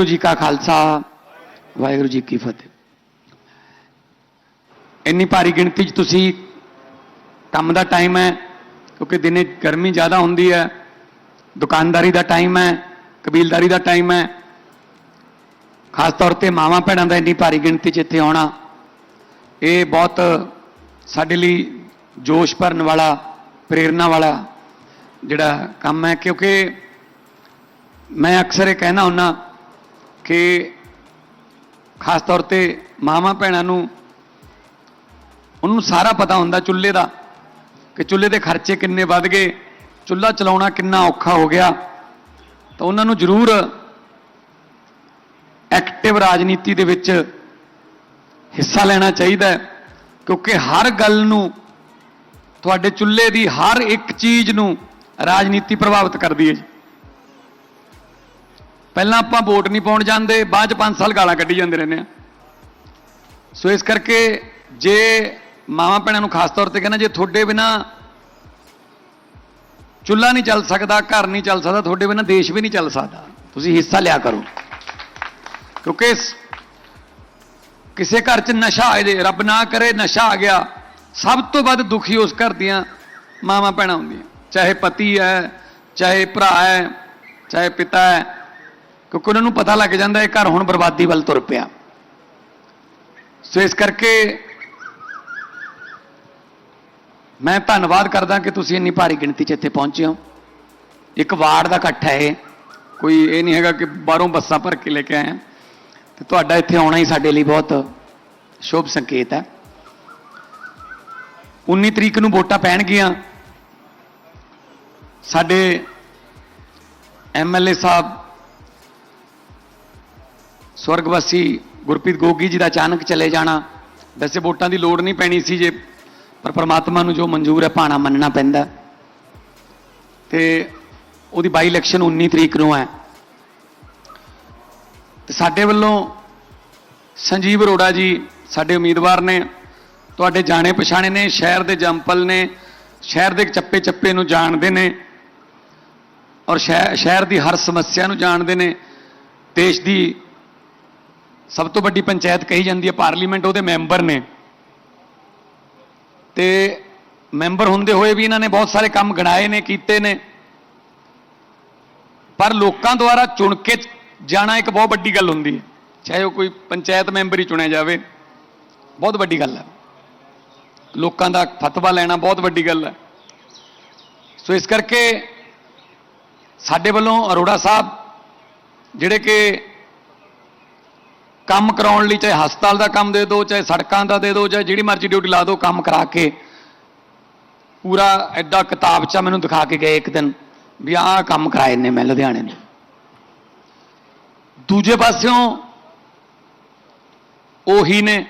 ਵਾਹਿਗੁਰੂ ਜੀ ਕਾ ਖਾਲਸਾ, ਵਾਹਿਗੁਰੂ ਜੀ ਕੀ ਫਤਿਹ। ਇੰਨੀ ਭਾਰੀ ਗਿਣਤੀ 'ਚ ਤੁਸੀਂ ਕੰਮ ਦਾ ਟਾਈਮ ਹੈ, ਕਿਉਂਕਿ ਦਿਨੇ ਗਰਮੀ ਜ਼ਿਆਦਾ ਹੁੰਦੀ ਹੈ, ਦੁਕਾਨਦਾਰੀ ਦਾ ਟਾਈਮ ਹੈ, ਕਬੀਲਦਾਰੀ ਦਾ ਟਾਈਮ ਹੈ। ਖਾਸ ਤੌਰ ਤੇ ਮਾਵਾਂ ਭੈਣਾਂ ਦਾ ਇੰਨੀ ਭਾਰੀ ਗਿਣਤੀ 'ਚ ਇੱਥੇ ਆਉਣਾ, ਇਹ ਬਹੁਤ ਸਾਡੇ ਲਈ ਜੋਸ਼ ਭਰਨ ਵਾਲਾ ਪ੍ਰੇਰਣਾ ਵਾਲਾ ਜਿਹੜਾ ਕੰਮ ਹੈ, ਕਿਉਂਕਿ ਮੈਂ ਅਕਸਰ ਇਹ ਕਹਿਣਾ ਹੁੰਨਾ ਕਿ ਖਾਸ ਤੌਰ ਤੇ ਮਾਵਾਂ ਭੈਣਾਂ ਨੂੰ ਉਹਨੂੰ ਸਾਰਾ ਪਤਾ ਹੁੰਦਾ ਚੁੱਲ੍ਹੇ ਦਾ ਕਿ ਚੁੱਲ੍ਹੇ ਦੇ ਖਰਚੇ ਕਿੰਨੇ ਵੱਧ ਗਏ, ਚੁੱਲ੍ਹਾ ਚਲਾਉਣਾ ਕਿੰਨਾ ਔਖਾ ਹੋ ਗਿਆ। ਤਾਂ ਉਹਨਾਂ ਨੂੰ ਜ਼ਰੂਰ ਐਕਟਿਵ ਰਾਜਨੀਤੀ ਦੇ ਵਿੱਚ ਹਿੱਸਾ ਲੈਣਾ ਚਾਹੀਦਾ ਕਿਉਂਕਿ ਹਰ ਗੱਲ ਨੂੰ ਤੁਹਾਡੇ ਚੁੱਲ੍ਹੇ ਦੀ ਹਰ ਇੱਕ ਚੀਜ਼ ਨੂੰ ਰਾਜਨੀਤੀ ਪ੍ਰਭਾਵਿਤ ਕਰਦੀ ਹੈ ਜੀ। ਪਹਿਲਾਂ ਆਪਾਂ ਵੋਟ ਨਹੀਂ ਪਾਉਣ ਜਾਂਦੇ, ਬਾਅਦ ਚ 5 ਸਾਲ ਗਾਲਾਂ ਕੱਢੀ ਜਾਂਦੇ ਰਹਿੰਦੇ ਆ। ਸੋ ਇਸ ਕਰਕੇ ਜੇ ਮਾਵਾਂ ਭੈਣਾਂ ਨੂੰ ਖਾਸ ਤੌਰ ਤੇ ਕਹਿੰਦਾ ਜੇ ਤੁਹਾਡੇ ਬਿਨਾ ਚੁੱਲ੍ਹਾ ਨਹੀਂ ਚੱਲ ਸਕਦਾ, ਘਰ ਨਹੀਂ ਚੱਲ ਸਕਦਾ, ਤੁਹਾਡੇ ਬਿਨਾ ਦੇਸ਼ ਵੀ ਨਹੀਂ ਚੱਲ ਸਕਦਾ, ਤੁਸੀਂ ਹਿੱਸਾ ਲਿਆ ਕਰੋ। ਕਿਉਂਕਿ ਕਿਸੇ ਘਰ 'ਚ ਨਸ਼ਾ ਆ ਜੇ ਰੱਬ ਨਾ ਕਰੇ ਨਸ਼ਾ ਆ ਗਿਆ, ਸਭ ਤੋਂ ਵੱਧ ਦੁਖੀ ਉਸ ਘਰ ਦੀਆਂ ਮਾਵਾਂ ਭੈਣਾਂ ਹੁੰਦੀਆਂ। ਚਾਹੇ ਪਤੀ ਹੈ, ਚਾਹੇ ਭਰਾ ਹੈ, ਚਾਹੇ ਪਿਤਾ ਹੈ ਕਿਉਂਕਿ ਉਹਨਾਂ ਨੂੰ ਪਤਾ ਲੱਗ ਜਾਂਦਾ ਇਹ ਘਰ ਹੁਣ ਬਰਬਾਦੀ ਵੱਲ ਤੁਰ ਪਿਆ। ਸੋ ਇਸ ਕਰਕੇ ਮੈਂ ਧੰਨਵਾਦ ਕਰਦਾ ਕਿ ਤੁਸੀਂ ਇੰਨੀ ਭਾਰੀ ਗਿਣਤੀ 'ਚ ਇੱਥੇ ਪਹੁੰਚੇ ਹੋ। ਇੱਕ ਵਾਰਡ ਦਾ ਇਕੱਠ ਹੈ ਇਹ। ਕੋਈ ਇਹ ਨਹੀਂ ਹੈਗਾ ਕਿ ਬਾਹਰੋਂ ਬੱਸਾਂ ਭਰ ਕੇ ਲੈ ਕੇ ਆਏ ਹਾਂ ਤੇ ਤੁਹਾਡਾ ਇੱਥੇ ਆਉਣਾ ਹੀ ਸਾਡੇ ਲਈ ਬਹੁਤ ਸ਼ੁਭ ਸੰਕੇਤ ਹੈ। 19 ਤਰੀਕ ਨੂੰ ਵੋਟਾਂ ਪੈਣਗੀਆਂ। ਸਾਡੇ ਐਮਐਲਏ ਸਾਹਿਬ ਸਵਰਗਵਾਸੀ ਗੁਰਪ੍ਰੀਤ ਗੋਗੀ ਜੀ ਦਾ ਅਚਾਨਕ ਚਲੇ ਜਾਣਾ, ਵੈਸੇ ਵੋਟਾਂ ਦੀ ਲੋੜ ਨਹੀਂ ਪੈਣੀ ਸੀ ਜੇ, ਪਰ ਪ੍ਰਮਾਤਮਾ ਨੂੰ ਜੋ ਮਨਜ਼ੂਰ ਹੈ ਭਾਣਾ ਮੰਨਣਾ ਪੈਂਦਾ। ਤੇ ਉਹਦੀ ਬਾਈ ਇਲੈਕਸ਼ਨ 19 ਤਰੀਕ ਨੂੰ ਹੈ। ਤੇ ਸਾਡੇ ਵੱਲੋਂ ਸੰਜੀਵ ਅਰੋੜਾ ਜੀ ਸਾਡੇ ਉਮੀਦਵਾਰ ਨੇ, ਤੁਹਾਡੇ ਜਾਣੇ ਪਛਾਣੇ ਨੇ, ਸ਼ਹਿਰ ਦੇ ਜੰਪਲ ਨੇ, ਸ਼ਹਿਰ ਦੇ ਚੱਪੇ ਚੱਪੇ ਨੂੰ ਜਾਣਦੇ ਨੇ, ਔਰ ਸ਼ਹਿ- ਸ਼ਹਿਰ ਦੀ ਹਰ ਸਮੱਸਿਆ ਨੂੰ ਜਾਣਦੇ ਨੇ, ਦੇਸ਼ ਦੀ ਸਭ ਤੋਂ ਵੱਡੀ ਪੰਚਾਇਤ ਕਹੀ ਜਾਂਦੀ ਹੈ, ਪਾਰਲੀਮੈਂਟ ਉਹਦੇ ਮੈਂਬਰ ਨੇ। ਤੇ ਮੈਂਬਰ ਹੁੰਦੇ ਹੋਏ ਵੀ ਇਹਨਾਂ ਨੇ ਬਹੁਤ ਸਾਰੇ ਕੰਮ ਗਣਾਏ ਨੇ, ਕੀਤੇ ਨੇ। ਪਰ ਲੋਕਾਂ ਦੁਆਰਾ ਚੁਣ ਕੇ ਜਾਣਾ ਇੱਕ ਬਹੁਤ ਵੱਡੀ ਗੱਲ ਹੁੰਦੀ ਹੈ। ਚਾਹੇ ਉਹ ਕੋਈ ਪੰਚਾਇਤ ਮੈਂਬਰ ਹੀ ਚੁਣਿਆ ਜਾਵੇ, ਬਹੁਤ ਵੱਡੀ ਗੱਲ ਹੈ। ਲੋਕਾਂ ਦਾ ਫਤਵਾ ਲੈਣਾ ਬਹੁਤ ਵੱਡੀ ਗੱਲ ਹੈ। ਸੋ ਇਸ ਕਰਕੇ ਸਾਡੇ ਵੱਲੋਂ ਅਰੋੜਾ ਸਾਹਿਬ, ਜਿਹੜੇ ਕਿ ਕੰਮ ਕਰਾਉਣ ਲਈ, ਚਾਹੇ ਹਸਪਤਾਲ ਦਾ ਕੰਮ ਦੇ ਦਿਓ, ਚਾਹੇ ਸੜਕਾਂ ਦਾ ਦੇ ਦਿਓ ਚਾਹੇ ਜਿਹੜੀ ਮਰਜ਼ੀ ਡਿਊਟੀ ਲਾ ਦਿਓ, ਕੰਮ ਕਰਾ ਕੇ ਪੂਰਾ ਐਡਾ ਕਿਤਾਬਚਾ ਮੈਨੂੰ ਦਿਖਾ ਕੇ ਗਏ ਇੱਕ ਦਿਨ ਵੀ ਆਹ ਕੰਮ ਕਰਾਏ ਨੇ ਮੈਂ ਲੁਧਿਆਣੇ ਨੇ ਦੂਜੇ ਪਾਸਿਓਂ ਉਹੀ ਨੇ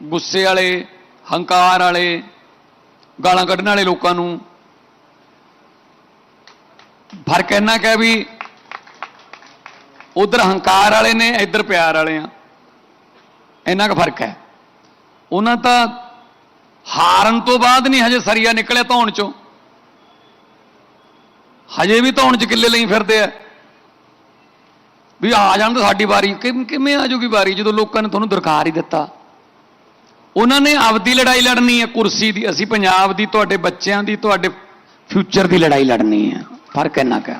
ਗੁੱਸੇ ਵਾਲੇ, ਹੰਕਾਰ ਵਾਲੇ, ਗਾਲਾਂ ਕੱਢਣ ਵਾਲੇ ਲੋਕਾਂ ਨੂੰ ਫ਼ਰਕ ਇੰਨਾ ਕਿ ਵੀ ਉਧਰ ਹੰਕਾਰ ਵਾਲੇ ਨੇ, ਇੱਧਰ ਪਿਆਰ ਵਾਲੇ ਆ। ਇੰਨਾ ਕੁ ਫ਼ਰਕ ਹੈ। ਉਹਨਾਂ ਤਾਂ ਹਾਰਨ ਤੋਂ ਬਾਅਦ ਨਹੀਂ ਹਜੇ ਸਰੀਆ ਨਿਕਲਿਆ ਧੌਣ ਚੋਂ। ਹਜੇ ਵੀ ਧੌਣ ਚ ਕਿੱਲੇ ਲਈ ਫਿਰਦੇ ਆ। ਵੀ ਆ ਜਾਣ ਤਾਂ ਸਾਡੀ ਵਾਰੀ, ਕਿਵੇਂ ਆ ਜੂਗੀ ਵਾਰੀ, ਜਦੋਂ ਲੋਕਾਂ ਨੇ ਤੁਹਾਨੂੰ ਦਰਕਾਰ ਹੀ ਦਿੱਤਾ। ਉਹਨਾਂ ਨੇ ਆਪਦੀ ਲੜਾਈ ਲੜਨੀ ਹੈ, ਕੁਰਸੀ ਦੀ। ਅਸੀਂ ਪੰਜਾਬ ਦੀ, ਤੁਹਾਡੇ ਬੱਚਿਆਂ ਦੀ, ਤੁਹਾਡੇ ਫਿਊਚਰ ਦੀ ਲੜਾਈ ਲੜਨੀ ਹੈ। ਫ਼ਰਕ ਇੰਨਾ ਕੁ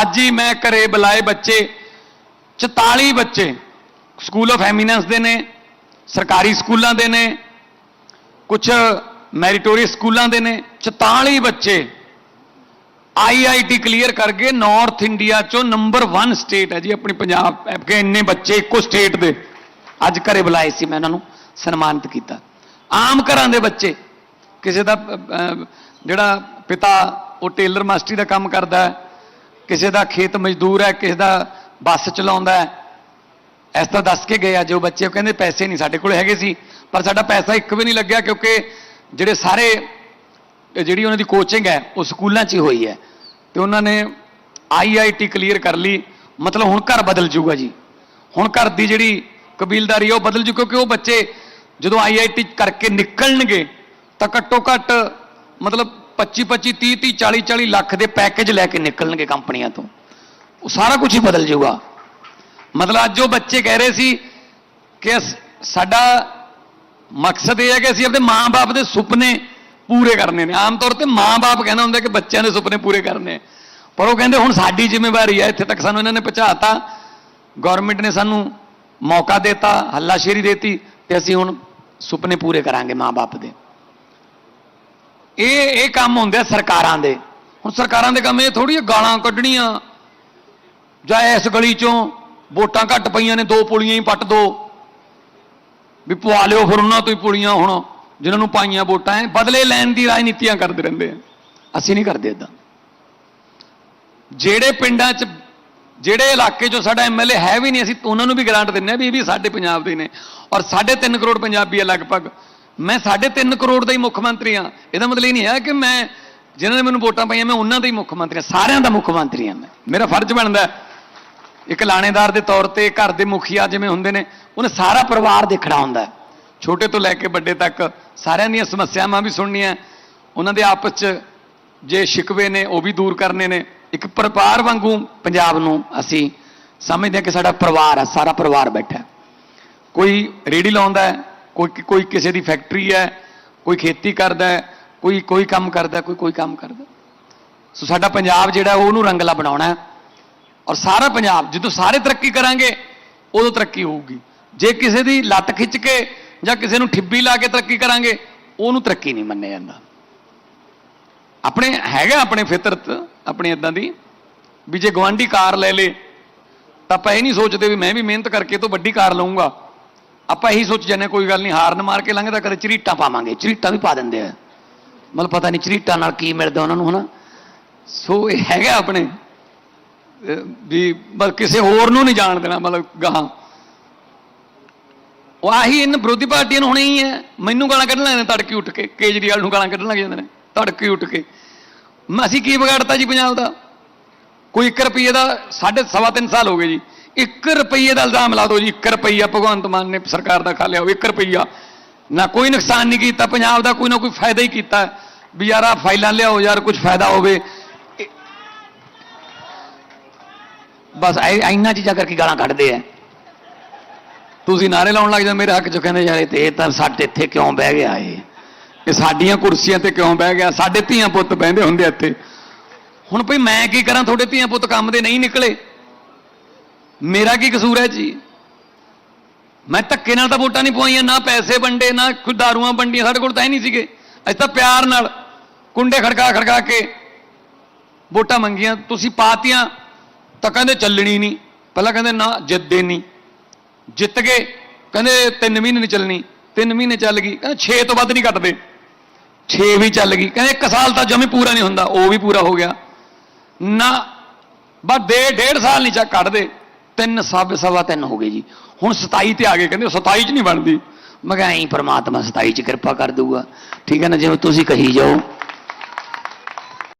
ਅੱਜ ਹੀ ਮੈਂ ਘਰੇ ਬੁਲਾਏ ਬੱਚੇ। 44 ਬੱਚੇ ਸਕੂਲ ਆਫ ਐਮੀਨੈਂਸ ਦੇ ਨੇ, ਸਰਕਾਰੀ ਸਕੂਲਾਂ ਦੇ ਨੇ ਕੁਝ ਮੈਰੀਟੋਰੀਅਸ ਸਕੂਲਾਂ ਦੇ ਨੇ 44 ਬੱਚੇ ਆਈਆਈਟੀ ਕਲੀਅਰ ਕਰਕੇ ਗਏ ਨਾਰਥ ਇੰਡੀਆ ਚੋਂ ਨੰਬਰ 1 ਸਟੇਟ ਹੈ ਜੀ ਆਪਣੀ ਪੰਜਾਬ ਕਿ ਇੰਨੇ ਬੱਚੇ ਇੱਕੋ ਸਟੇਟ ਦੇ। ਅੱਜ ਘਰੇ ਬੁਲਾਏ ਸੀ ਮੈਂ ਉਹਨਾਂ ਨੂੰ, ਸਨਮਾਨਿਤ ਕੀਤਾ। ਆਮ ਘਰਾਂ ਦੇ ਬੱਚੇ, ਕਿਸੇ ਦਾ ਜਿਹੜਾ ਪਿਤਾ ਉਹ ਟੇਲਰ ਮਾਸਟਰੀ ਦਾ ਕੰਮ ਕਰਦਾ ਹੈ, ਕਿਸੇ ਦਾ ਖੇਤ ਮਜ਼ਦੂਰ ਹੈ, ਕਿਸੇ ਦਾ ਬੱਸ ਚਲਾਉਂਦਾ ਹੈ। ਇਸ ਤਰ੍ਹਾਂ ਦੱਸ ਕੇ ਗਏ ਆ ਉਹ ਬੱਚੇ, ਉਹ ਕਹਿੰਦੇ ਪੈਸੇ ਨਹੀਂ, ਸਾਡੇ ਕੋਲ ਹੈਗੇ ਸੀ। ਪਰ ਸਾਡਾ ਪੈਸਾ ਇੱਕ ਵੀ ਨਹੀਂ ਲੱਗਿਆ, ਕਿਉਂਕਿ ਜਿਹੜੇ ਸਾਰੇ, ਜਿਹੜੀ ਉਹਨਾਂ ਦੀ ਕੋਚਿੰਗ ਹੈ, ਉਹ ਸਕੂਲਾਂ 'ਚ ਹੀ ਹੋਈ ਹੈ। ਤੇ ਉਹਨਾਂ ਨੇ ਆਈਆਈਟੀ ਕਲੀਅਰ ਕਰ ਲਈ। ਮਤਲਬ ਹੁਣ ਘਰ ਬਦਲ ਜੂਗਾ ਜੀ। ਹੁਣ ਘਰ ਦੀ ਜਿਹੜੀ ਕਬੀਲਦਾਰੀ ਹੈ ਉਹ ਬਦਲ ਜੂ, ਕਿਉਂਕਿ ਉਹ ਬੱਚੇ ਜਦੋਂ ਆਈਆਈਟੀ ਕਰਕੇ ਨਿਕਲਣਗੇ, ਤਾਂ ਘੱਟੋ ਘੱਟ ਮਤਲਬ 25 25 30 30 40 40 ਲੱਖ ਦੇ ਪੈਕੇਜ ਲੈ ਕੇ ਨਿਕਲਣਗੇ ਕੰਪਨੀਆਂ ਤੋਂ। ਉਹ ਸਾਰਾ ਕੁਝ ਹੀ ਬਦਲ ਜਾਊਗਾ ਮਤਲਬ ਅੱਜ ਉਹ ਬੱਚੇ ਕਹਿ ਰਹੇ ਸੀ ਕਿ ਅਸ- ਸਾਡਾ ਮਕਸਦ ਇਹ ਹੈ ਕਿ ਅਸੀਂ ਆਪਣੇ ਮਾਂ-ਬਾਪ ਦੇ ਸੁਪਨੇ ਪੂਰੇ ਕਰਨੇ ਨੇ ਆਮ ਤੌਰ ਤੇ ਮਾਂ-ਬਾਪ ਕਹਿੰਦਾ ਹੁੰਦਾ ਕਿ ਬੱਚਿਆਂ ਦੇ ਸੁਪਨੇ ਪੂਰੇ ਕਰਨੇ ਪਰ ਉਹ ਕਹਿੰਦੇ ਹੁਣ ਸਾਡੀ ਜ਼ਿੰਮੇਵਾਰੀ ਹੈ ਇੱਥੇ ਤੱਕ ਸਾਨੂੰ ਇਹਨਾਂ ਨੇ ਪਹੁੰਚਾਤਾ ਗਵਰਨਮੈਂਟ ਨੇ ਸਾਨੂੰ ਮੌਕਾ ਦਿੱਤਾ ਹੱਲਾਸ਼ੇਰੀ ਦਿੱਤੀ ਤੇ ਅਸੀਂ ਹੁਣ ਸੁਪਨੇ ਪੂਰੇ ਕਰਾਂਗੇ ਮਾਂ-ਬਾਪ ਦੇ ਇਹ ਇਹ ਕੰਮ ਹੁੰਦੇ ਆ ਸਰਕਾਰਾਂ ਦੇ ਹੁਣ ਸਰਕਾਰਾਂ ਦੇ ਕੰਮ ਇਹ ਥੋੜੀ ਗਾਲਾਂ ਕੱਢਣੀਆਂ ਜਾਂ ਇਸ ਗਲੀ ਚੋਂ ਵੋਟਾਂ ਘੱਟ ਪਈਆਂ ਨੇ, ਦੋ ਪੁਲੀਆਂ ਹੀ ਪੱਟ ਦੋ। ਵੀ ਪਵਾ ਲਿਓ ਫਿਰ ਉਹਨਾਂ ਤੋਂ ਹੀ ਪੁਲੀਆਂ ਹੁਣ, ਜਿਨ੍ਹਾਂ ਨੂੰ ਪਾਈਆਂ ਵੋਟਾਂ ਐ, ਬਦਲੇ ਲੈਣ ਦੀ ਰਾਜਨੀਤੀਆਂ ਕਰਦੇ ਰਹਿੰਦੇ ਆ। ਅਸੀਂ ਨਹੀਂ ਕਰਦੇ ਇਦਾਂ ਜਿਹੜੇ ਪਿੰਡਾਂ 'ਚ, ਜਿਹੜੇ ਇਲਾਕੇ 'ਚੋਂ ਸਾਡਾ ਐਮਐਲਏ ਹੈ ਵੀ ਨਹੀਂ, ਅਸੀਂ ਉਹਨਾਂ ਨੂੰ ਵੀ ਗ੍ਰਾਂਟ ਦਿੰਨੇ ਆ ਵੀ ਇਹ ਵੀ ਸਾਡੇ ਪੰਜਾਬ ਦੇ ਨੇ। ਔਰ 3.5 ਕਰੋੜ ਪੰਜਾਬੀ ਆ ਲਗਭਗ। ਮੈਂ 3.5 ਕਰੋੜ ਦਾ ਹੀ ਮੁੱਖ ਮੰਤਰੀ ਆ ਇਹਦਾ ਮਤਲਬ ਇਹ ਨਹੀਂ ਹੈ ਕਿ ਮੈਂ, ਜਿਨ੍ਹਾਂ ਨੇ ਮੈਨੂੰ ਵੋਟਾਂ ਪਾਈਆਂ, ਮੈਂ ਉਹਨਾਂ ਦਾ ਹੀ ਮੁੱਖ ਮੰਤਰੀ ਆ ਸਾਰਿਆਂ ਦਾ ਮੁੱਖ ਮੰਤਰੀ ਆ ਮੈਂ। ਮੇਰਾ ਫਰਜ਼ ਬਣਦਾ ਇੱਕ ਲਾਣੇਦਾਰ ਦੇ ਤੌਰ ਤੇ ਘਰ ਦੇ ਮੁਖੀਆ ਜਿਵੇਂ ਹੁੰਦੇ ਨੇ, ਉਹਨੇ ਸਾਰਾ ਪਰਿਵਾਰ ਦੇਖਣਾ ਹੁੰਦਾ ਛੋਟੇ ਤੋਂ ਲੈ ਕੇ ਵੱਡੇ ਤੱਕ ਸਾਰਿਆਂ ਦੀਆਂ ਸਮੱਸਿਆਵਾਂ ਵੀ ਸੁਣਨੀਆਂ ਉਹਨਾਂ ਦੇ ਆਪਸ 'ਚ ਜੇ ਸ਼ਿਕਵੇ ਨੇ, ਉਹ ਵੀ ਦੂਰ ਕਰਨੇ ਨੇ। ਇੱਕ ਪਰਿਵਾਰ ਵਾਂਗੂ ਪੰਜਾਬ ਨੂੰ ਅਸੀਂ ਸਮਝਦੇ ਹਾਂ ਕਿ ਸਾਡਾ ਪਰਿਵਾਰ ਹੈ, ਸਾਰਾ ਪਰਿਵਾਰ ਬੈਠਾ ਕੋਈ ਰੇੜੀ ਲਾਉਂਦਾ ਹੈ, ਕੋਈ ਕੋਈ ਕਿਸੇ ਦੀ ਫੈਕਟਰੀ ਹੈ, ਕੋਈ ਖੇਤੀ ਕਰਦਾ ਹੈ, ਕੋਈ ਕੋਈ ਕੰਮ ਕਰਦਾ, ਕੋਈ ਕੋਈ ਕੰਮ ਕਰਦਾ। ਸੋ ਸਾਡਾ ਪੰਜਾਬ ਜਿਹੜਾ ਉਹਨੂੰ ਰੰਗਲਾ ਬਣਾਉਣਾ ਹੈ। ਔਰ ਸਾਰਾ ਪੰਜਾਬ ਜਦੋਂ ਸਾਰੇ ਤਰੱਕੀ ਕਰਾਂਗੇ ਉਦੋਂ ਤਰੱਕੀ ਹੋਊਗੀ। ਜੇ ਕਿਸੇ ਦੀ ਲੱਤ ਖਿੱਚ ਕੇ ਜਾਂ ਕਿਸੇ ਨੂੰ ਠਿੱਬੀ ਲਾ ਕੇ ਤਰੱਕੀ ਕਰਾਂਗੇ ਉਹਨੂੰ ਤਰੱਕੀ ਨਹੀਂ ਮੰਨਿਆ ਜਾਂਦਾ। ਆਪਣੇ ਹੈਗਾ ਆਪਣੇ ਫਿਤਰਤ ਆਪਣੇ ਇਦਾਂ ਦੀ ਵੀ ਜੇ ਗਵਾਂਢੀ ਕਾਰ ਲੈ ਲੇ ਤਾਂ ਆਪਾਂ ਇਹ ਨਹੀਂ ਸੋਚਦੇ ਵੀ ਮੈਂ ਵੀ ਮਿਹਨਤ ਕਰਕੇ ਤੋਂ ਵੱਡੀ ਕਾਰ ਲਵਾਂਗਾ ਆਪਾਂ ਇਹੀ ਸੋਚ ਜਾਂਦੇ ਹਾਂ, ਕੋਈ ਗੱਲ ਨਹੀਂ ਹਾਰਨ ਮਾਰ ਕੇ ਲੰਘਦਾ ਕਦੇ ਚਰੀਟਾਂ ਪਾਵਾਂਗੇ ਚਰੀਟਾਂ ਵੀ ਪਾ ਦਿੰਦੇ ਆ। ਮਤਲਬ ਪਤਾ ਨਹੀਂ ਚਰੀਟਾਂ ਨਾਲ ਕੀ ਮਿਲਦਾ ਉਹਨਾਂ ਨੂੰ ਹਨਾ? ਸੋ ਇਹ ਹੈਗਾ ਆਪਣੇ ਵੀ ਬਸ ਕਿਸੇ ਹੋਰ ਨੂੰ ਨਹੀਂ ਜਾਣ ਦੇਣਾ, ਮਤਲਬ ਗਾਹਾਂ। ਉਹ ਆਹੀ ਇਹਨਾਂ ਵਿਰੋਧੀ ਪਾਰਟੀਆਂ ਨੂੰ ਹੋਣੀ ਹੀ ਹੈ। ਮੈਨੂੰ ਗਾਲਾਂ ਕੱਢਣ ਲੱਗ ਨੇ ਤੜਕੇ ਉੱਠ ਕੇ, ਕੇਜਰੀਵਾਲ ਨੂੰ ਗਾਲਾਂ ਕੱਢਣ ਲੱਗ ਜਾਂਦੇ ਨੇ, ਤੜਕੇ ਉੱਠ ਕੇ। ਅਸੀਂ ਕੀ ਵਿਗਾੜਤਾ ਜੀ ਪੰਜਾਬ ਦਾ? ਕੋਈ 1 ਰੁਪਏ ਦਾ ਸਾਢੇ ਸਵਾ ਤਿੰਨ ਸਾਲ ਹੋ ਗਏ ਜੀ। 1 ਰੁਪਏ ਦਾ ਇਲਜ਼ਾਮ ਲਾ ਦਿਓ ਜੀ 1 ਰੁਪਈਆ ਭਗਵੰਤ ਮਾਨ ਨੇ ਸਰਕਾਰ ਦਾ ਖਾ ਲਿਆ ਉਹ 1 ਰੁਪਈਆ। ਨਾ ਕੋਈ ਨੁਕਸਾਨ ਨਹੀਂ ਕੀਤਾ, ਪੰਜਾਬ ਦਾ ਕੋਈ ਨਾ ਕੋਈ ਫਾਇਦਾ ਹੀ ਕੀਤਾ। ਵੀ ਯਾਰ ਆ ਫਾਈਲਾਂ ਲਿਆਓ ਯਾਰ ਕੁਝ ਫਾਇਦਾ ਹੋਵੇ ਇਹ- ਬਸ ਐ ਚੀਜ਼ਾਂ ਕਰਕੇ ਗਾਲਾਂ ਕੱਢਦੇ ਆ ਤੁਸੀਂ ਨਾਰੇ ਲਾਉਣ ਲੱਗ ਜਾਂਦੇ, ਮੇਰੇ ਹੱਕ ਚ ਕਹਿੰਦੇ, ਯਾਰ ਇਹ ਤੇ ਤਾਂ ਸਾਡੇ ਇੱਥੇ ਕਿਉਂ ਬਹਿ ਗਿਆ ਇਹ? ਇਹ ਸਾਡੀਆਂ ਕੁਰਸੀਆਂ ਤੇ ਕਿਉਂ ਬਹਿ ਗਿਆ? ਸਾਡੇ ਧੀਆਂ ਪੁੱਤ ਬਹਿੰਦੇ ਹੁੰਦੇ ਇੱਥੇ। ਹੁਣ ਭਈ ਮੈਂ ਕੀ ਕਰਾਂ? ਤੁਹਾਡੇ ਧੀਆਂ ਪੁੱਤ ਕੰਮ ਦੇ ਨਹੀਂ ਨਿਕਲੇ। ਮੇਰਾ ਕੀ ਕਸੂਰ ਹੈ ਜੀ? ਮੈਂ ਧੱਕੇ ਨਾਲ ਤਾਂ ਵੋਟਾਂ ਨਹੀਂ ਪਵਾਈਆਂ, ਨਾ ਪੈਸੇ ਵੰਡੇ, ਨਾ ਕੋਈ ਦਾਰੂਆਂ ਵੰਡੀਆਂ। ਸਾਡੇ ਕੋਲ ਤਾਂ ਹੀ ਨਹੀਂ ਸੀਗੇ। ਅਸੀਂ ਤਾਂ ਪਿਆਰ ਨਾਲ ਕੁੰਡੇ ਖੜਕਾ ਖੜਕਾ ਕੇ ਵੋਟਾਂ ਮੰਗੀਆਂ। ਤੁਸੀਂ ਪਾਤੀਆਂ। ਤਾਂ ਕਹਿੰਦੇ ਚੱਲਣੀ ਨਹੀਂ। ਪਹਿਲਾਂ ਕਹਿੰਦੇ ਨਾ ਜਿੱਤਦੇ ਨਹੀਂ। ਜਿੱਤ ਗਏ, ਕਹਿੰਦੇ 3 ਮਹੀਨੇ ਨਹੀਂ ਚੱਲਣੀ। 3 ਮਹੀਨੇ ਚੱਲ ਗਈ, ਕਹਿੰਦੇ 6 ਤੋਂ ਵੱਧ ਨਹੀਂ ਕੱਟਦੇ। 6 ਵੀ ਚੱਲ ਗਈ, ਕਹਿੰਦੇ 1 ਸਾਲ ਤਾਂ ਜਮੇ ਪੂਰਾ ਨਹੀਂ ਹੁੰਦਾ, ਉਹ ਵੀ ਪੂਰਾ ਹੋ ਗਿਆ। ਨਾ, ਬਸ ਦੇ ਡੇਢ ਸਾਲ ਨਹੀਂ ਚੱਕ ਕੱਢਦੇ ਤਿੰਨ ਸਭ ਸਵਾ ਤਿੰਨ ਹੋ ਗਏ ਜੀ। ਹੁਣ 27 ਤੇ ਆ ਗਏ, ਕਹਿੰਦੇ 27 ਚ ਨਹੀਂ ਬਣਦੀ। ਮੈਂ ਕਿਹਾ ਐਂ, ਪ੍ਰਮਾਤਮਾ 27 ਚ ਕਿਰਪਾ ਕਰ ਦੂਗਾ ਠੀਕ ਹੈ ਨਾ, ਜਿਵੇਂ ਤੁਸੀਂ ਕਹੀ ਜਾਓ।